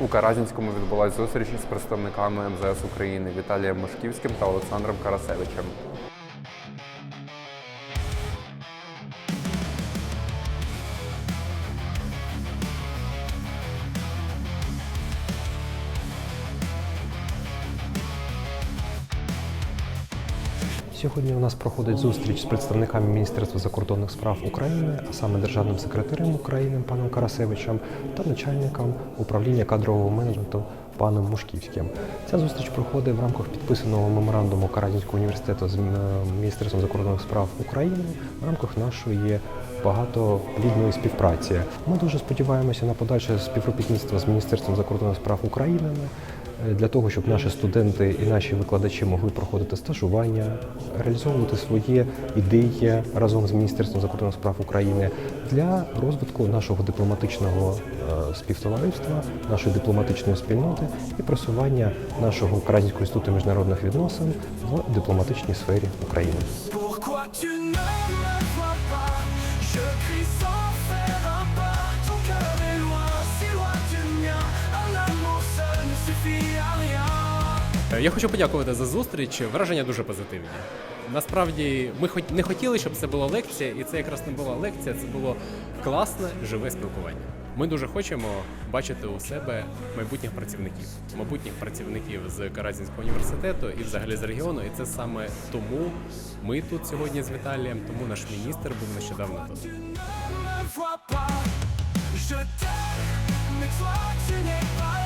У Каразінському відбулася зустріч з представниками МЗС України Віталієм Мошківським та Олександром Карасевичем. Сьогодні у нас проходить зустріч з представниками Міністерства закордонних справ України, а саме державним секретарем України паном Карасевичем та начальником управління кадрового менеджменту паном Мушківським. Ця зустріч проходить в рамках підписаного меморандуму Каразінського університету з Міністерством закордонних справ України в рамках нашої багатоплідної співпраці. Ми дуже сподіваємося на подальше співробітництво з Міністерством закордонних справ України е, для того, щоб наші студенти і наші викладачі могли проходити стажування, реалізовувати свої ідеї разом з Міністерством закордонних справ України для розвитку нашого дипломатичного е, співтовариства, нашої дипломатичної спільноти і просування нашого Українського інституту міжнародних відносин в дипломатичній сфері України. Я хочу подякувати за зустріч. Враження дуже позитивні. Насправді, ми не хотіли, щоб це була лекція, і це якраз не була лекція, це було класне живе спілкування. Ми дуже хочемо бачити у себе майбутніх працівників, майбутніх працівників з Каразінського університету і взагалі з регіону. І це саме тому ми тут сьогодні з Віталієм, тому наш міністр був нещодавно тут. Je t'aime, mais toi tu n'es pas